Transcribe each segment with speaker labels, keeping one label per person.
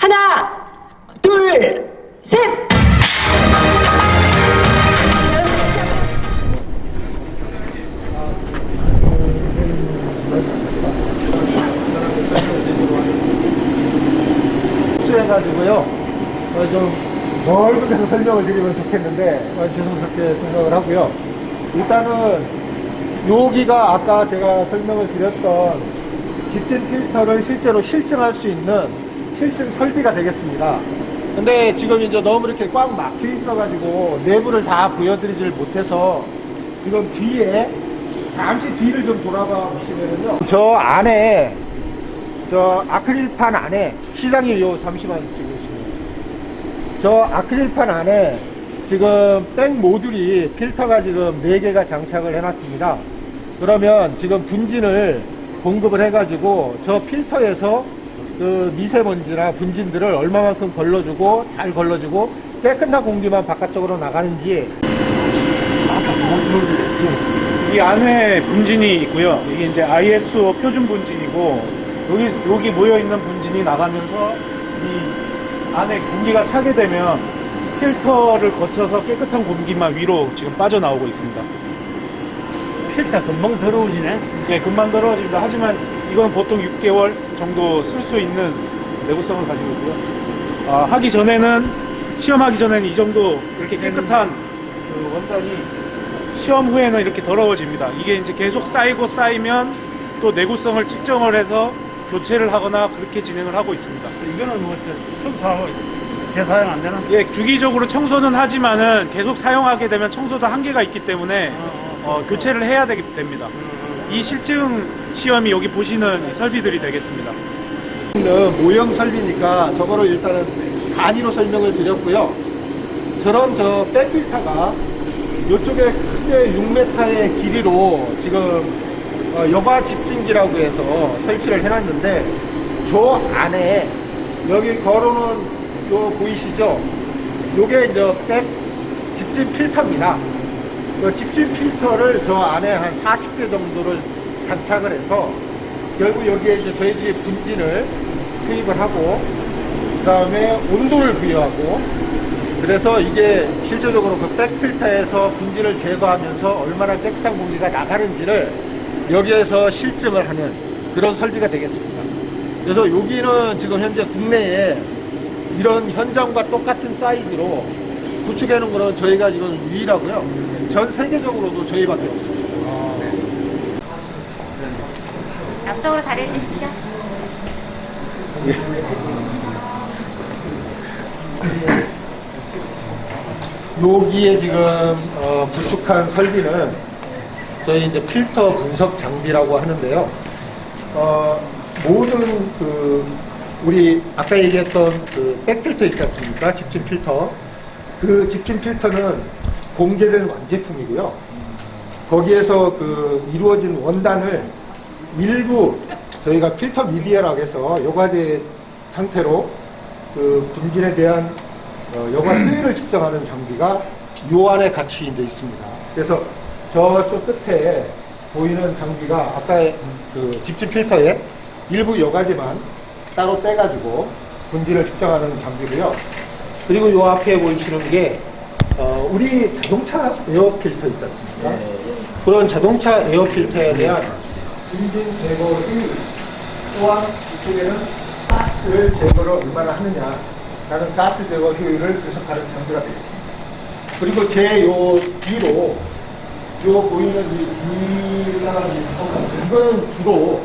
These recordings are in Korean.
Speaker 1: 하나, 둘, 셋!
Speaker 2: 수해가지고요. 어, 좀 넓은 데서 설명을 드리면 좋겠는데 어, 죄송스럽게 생각을 하고요. 일단은 여기가 아까 제가 설명을 드렸던 집진 필터를 실제로 실증할 수 있는 실증 설비가 되겠습니다. 근데 지금 이제 너무 이렇게 꽉 막혀 있어가지고 내부를 다 보여드리질 못해서 지금 뒤에 잠시 뒤를 좀 돌아봐 보시면요. 저 안에 저 아크릴판 안에 시장이 요 잠시만 찍으시면 저 아크릴판 안에 지금 백 모듈이 필터가 지금 4개가 장착을 해놨습니다 그러면 지금 분진을 공급을 해가지고 저 필터에서 그 미세먼지나 분진들을 얼마만큼 걸러주고 잘 걸러주고 깨끗한 공기만 바깥쪽으로 나가는지
Speaker 3: 이 안에 분진이 있고요. 이게 이제 ISO 표준 분진이고 여기 여기 모여 있는 분진이 나가면서 이 안에 공기가 차게 되면 필터를 거쳐서 깨끗한 공기만 위로 지금 빠져나오고 있습니다.
Speaker 4: 필터 금방 더러워지네.
Speaker 3: 예, 금방 떨어집니다. 하지만 이건 보통 6개월 정도 쓸 수 있는 내구성을 가지고 있고요. 아, 하기 전에는 시험하기 전에는 이 정도 이렇게 깨끗한 그 원단이 시험 후에는 이렇게 더러워집니다. 이게 이제 계속 쌓이고 쌓이면 또 내구성을 측정을 해서 교체를 하거나 그렇게 진행을 하고 있습니다.
Speaker 4: 이거는 뭐, 청소하고 재사용 안 되나?
Speaker 3: 예, 주기적으로 청소는 하지만은 계속 사용하게 되면 청소도 한계가 있기 때문에 어, 교체를 해야 되기 됩니다. 이 실증 시험이 여기 보시는 이 설비들이 되겠습니다.
Speaker 2: 는 모형 설비니까 저거를 일단은 단위로 설명을 드렸고요. 저런 저 백필터가 이쪽에 크게 6m의 길이로 지금 어, 여과 집진기라고 해서 설치를 해놨는데 저 안에 여기 걸어놓은 요 보이시죠? 요게 이제 백 집진 필터입니다. 그 집진 필터를 저 안에 한 40개 정도를 장착을 해서 결국 여기에 이제 저희 집의 분진을 투입을 하고 그 다음에 온도를 부여하고 그래서 이게 실질적으로 그 백필터에서 분진을 제거하면서 얼마나 깨끗한 공기가 나가는지를 여기에서 실증을 하는 그런 설비가 되겠습니다. 그래서 여기는 지금 현재 국내에 이런 현장과 똑같은 사이즈로 구축해 놓은 거는 저희가 지금 유일하고요. 전 세계적으로도 저희밖에 없습니다.
Speaker 5: 앞쪽으로 다리를 주십시오.
Speaker 2: 여기에 지금 어, 구축한 설비는 저희 이제 필터 분석 장비라고 하는데요. 어, 모든 그 우리 아까 얘기했던 그 백필터 있지 않습니까? 집진 필터. 그 집진 필터는 공제된 완제품이고요. 거기에서 그 이루어진 원단을 일부 저희가 필터 미디어라고 해서 여과제 상태로 그 분진에 대한 어, 여과 효율을 측정하는 장비가 요 안에 같이 이제 있습니다. 그래서 저쪽 끝에 보이는 장비가 아까의 그 집진 필터에 일부 여과제만 따로 떼가지고 분진을 측정하는 장비고요. 그리고 요 앞에 보이시는 게 어, 우리 자동차 에어 필터 있지 않습니까? 그런 자동차 에어 필터에 대한 분진 제거 효율 또한 이쪽에는 가스를 제거를 얼마나 하느냐 라는 가스 제거 효율을 분석하는 장비가 되겠습니다. 그리고 제 요 뒤로 요 보이는 이 뒤라는 이 부분, 이거는 주로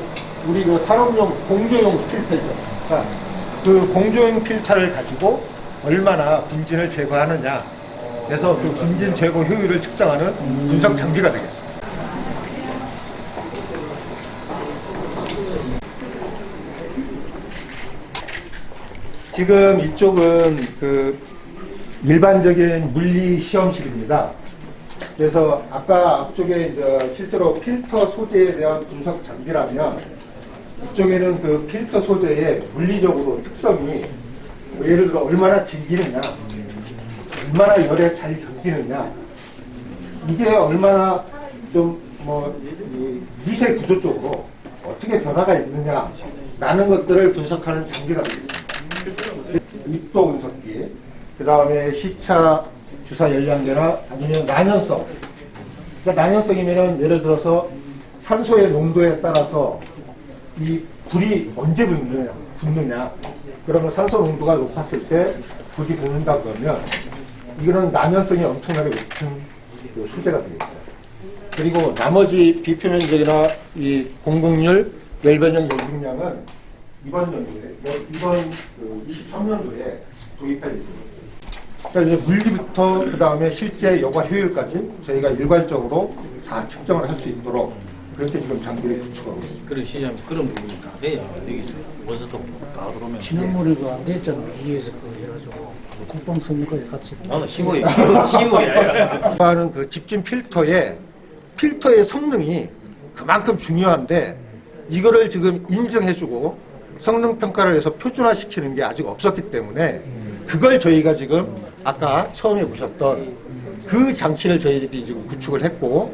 Speaker 2: 우리 그 산업용 공조용 필터 있지 않습니까? 그 공조용 필터를 가지고 얼마나 분진을 제거하느냐 그래서 그 분진 제거 효율을 측정하는 분석 장비가 되겠습니다. 지금 이쪽은 그 일반적인 물리 시험실입니다. 그래서 아까 앞쪽에 이제 실제로 필터 소재에 대한 분석 장비라면 이쪽에는 그 필터 소재의 물리적으로 특성이 뭐 예를 들어 얼마나 질기느냐, 얼마나 열에 잘 견디느냐, 이게 얼마나 좀뭐 미세 구조 쪽으로 어떻게 변화가 있느냐라는 것들을 분석하는 장비가 되겠습니다. 입도 분석기, 그 다음에 시차 주사 열량계나 아니면 난연성. 그러니까 난연성이면은 예를 들어서 산소의 농도에 따라서 이 불이 언제 붙느냐, 붙느냐. 그러면 산소 농도가 높았을 때 불이 붙는다 그러면 이거는 난연성이 엄청나게 높은 그 수제가 되겠죠. 그리고 나머지 비표면적이나 이 공공률, 열변형 열중량은 이번 연도에, 이번 그 23년도에 도입할 예정입니다. 그러니까 이제 물리부터 그 다음에 실제 여과 효율까지 저희가 일괄적으로 다 측정을 할 수 있도록 그렇게 지금 장비를 구축하고 있습니다.
Speaker 6: 그런 시장 그런 부분이 다 돼야 여기서 원서도 다 들어오면
Speaker 7: 지난번에도 안 됐잖아. 위에서 그 해가지고 국방성까지 같이.
Speaker 6: 나는 시골이 시골 시골이 아니라
Speaker 2: 하는 그 집진 필터의 필터의 성능이 그만큼 중요한데 이거를 지금 인증해주고 성능 평가를 해서 표준화시키는 게 아직 없었기 때문에 그걸 저희가 지금 아까 처음에 보셨던 그 장치를 저희들이 지금 구축을 했고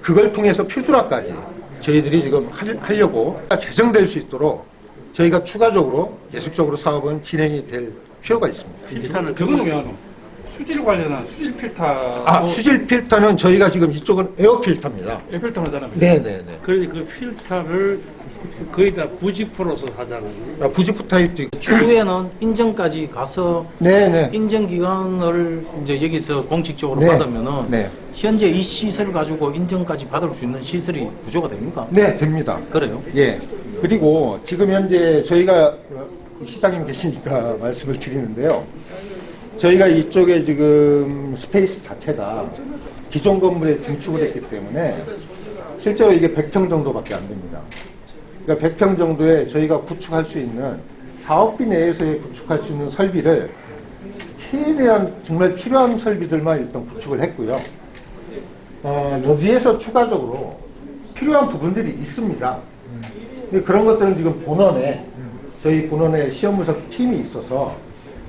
Speaker 2: 그걸 통해서 표준화까지 저희들이 지금 할- 하려고 재정될 수 있도록 저희가 추가적으로 계속적으로 사업은 진행이 될 필요가 있습니다.
Speaker 4: 필터는 그거는 수질 관련한 수질 필터.
Speaker 2: 아, 수질 필터는 저희가 지금 이쪽은 에어 필터입니다.
Speaker 4: 필터 하잖아요.
Speaker 2: 네네네.
Speaker 4: 그러니 그 필터를 거의 다 부직포로서 하잖아요.
Speaker 2: 아, 부직포 타입도 있고.
Speaker 6: 추후에는 인정까지 가서
Speaker 2: 네네.
Speaker 6: 인정 기관을 이제 여기서 공식적으로
Speaker 2: 네.
Speaker 6: 받으면은
Speaker 2: 네.
Speaker 6: 현재 이 시설 가지고 인정까지 받을 수 있는 시설이 구조가 됩니까?
Speaker 2: 네, 됩니다.
Speaker 6: 그래요?
Speaker 2: 예. 그리고 지금 현재 저희가 어, 시장님 계시니까 말씀을 드리는데요. 저희가 이쪽에 지금 스페이스 자체가 기존 건물에 증축을 했기 때문에 실제로 이게 100평 정도밖에 안 됩니다. 그러니까 100평 정도에 저희가 구축할 수 있는 사업비 내에서의 구축할 수 있는 설비를 최대한 정말 필요한 설비들만 일단 구축을 했고요. 어, 여기에서 추가적으로 필요한 부분들이 있습니다. 그런 것들은 지금 본원에 저희 본원에 시험 분석 팀이 있어서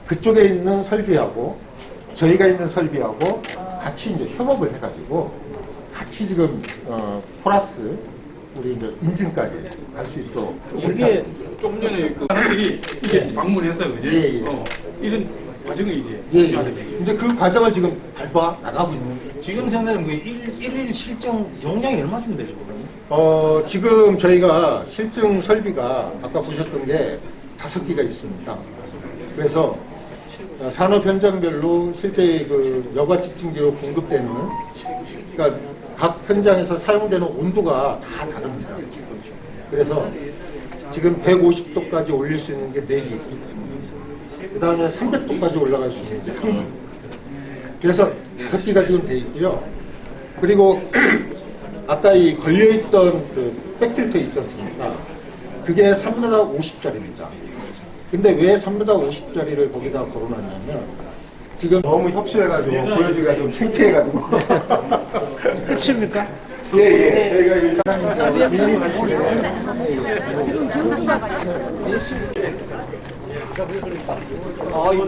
Speaker 2: 그쪽에 있는 설비하고 저희가 있는 설비하고 같이 이제 협업을 해가지고 같이 지금 어, 플러스 우리 이제 인증까지 갈수 있도록
Speaker 6: 이게
Speaker 4: 조금 전에 그 사람들이 이제 방문했어요, 그지?
Speaker 2: 예, 예.
Speaker 4: 어, 이런 과정이 이제
Speaker 2: 예,
Speaker 4: 필요하다,
Speaker 2: 예.
Speaker 4: 그지?
Speaker 2: 이제 그 과정을 지금 밟아 나가고 있는
Speaker 6: 지금 생각하면 그 일, 일일 실정 용량이 얼마쯤 되죠? 그러면?
Speaker 2: 어, 지금 저희가 실증 설비가 아까 보셨던 게 다섯 개가 있습니다. 그래서 어, 산업 현장별로 실제 그 여가 집중기로 공급되는 그러니까 각 현장에서 사용되는 온도가 다 다릅니다. 그래서 지금 150도까지 올릴 수 있는 게 4개, 그 다음에 300도까지 올라갈 수 있는 게 1개. 그래서 다섯 개가 지금 돼 있고요. 그리고 아까 이 걸려있던 그 백필터 있지 않습니까? 그게 3m 50짜리입니다. 근데 왜 3m 50짜리를 거기다 걸어놨냐면 지금 너무 협소해가지고 보여주기가 좀 창피해가지고.
Speaker 7: 끝입니까?
Speaker 2: 예 예. 저희가 일단